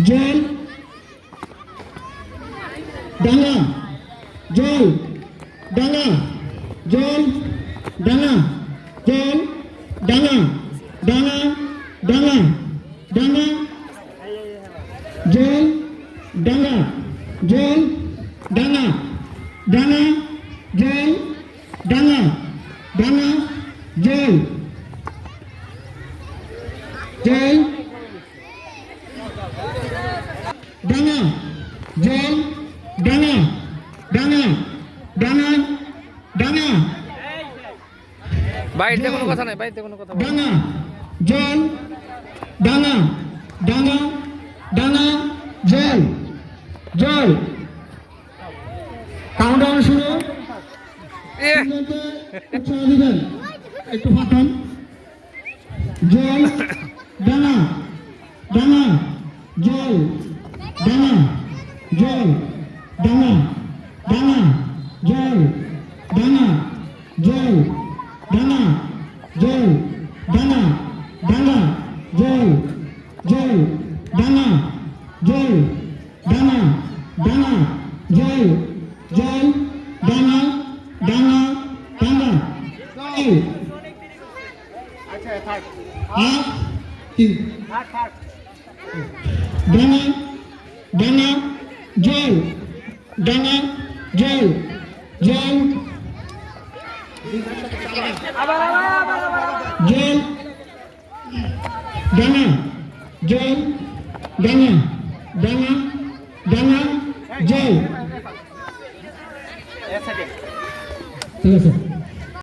জল ডাঙা জল ডাঙা জল ডাঙা জল ডাঙা ডাঙা ডাঙা ডাঙা জল ডাঙা জল ডাঙা ডাঙা জল ডাঙা ডাঙা জল জল জল ডাঙা ডাঙা ডাঙা ডাঙা বাড়িতে কোনো কথা নাই বাড়িতে কোনো কথা। ডাঙা জল ডাঙা ডাঙা ডাঙা জল জল। কাউন্টডাউন শুরু। উৎসাহ দিবেন একটু ফাটান। জল ডাঙা ডাঙা জল ডাঙা জল ডাঙা ডাঙা জল ডাঙা জল ডাঙা জল ডাঙা ডাঙা জল জল ডাঙা জল ডাঙা ডাঙা জল জল ডাঙা ডাঙা ডাঙা জল আট তিন ডাঙা ডাঙা জল ডাঙা জল জল জল ডাঙা জল ডাঙা ডাঙা ডাঙা জল। ঠিক আছে।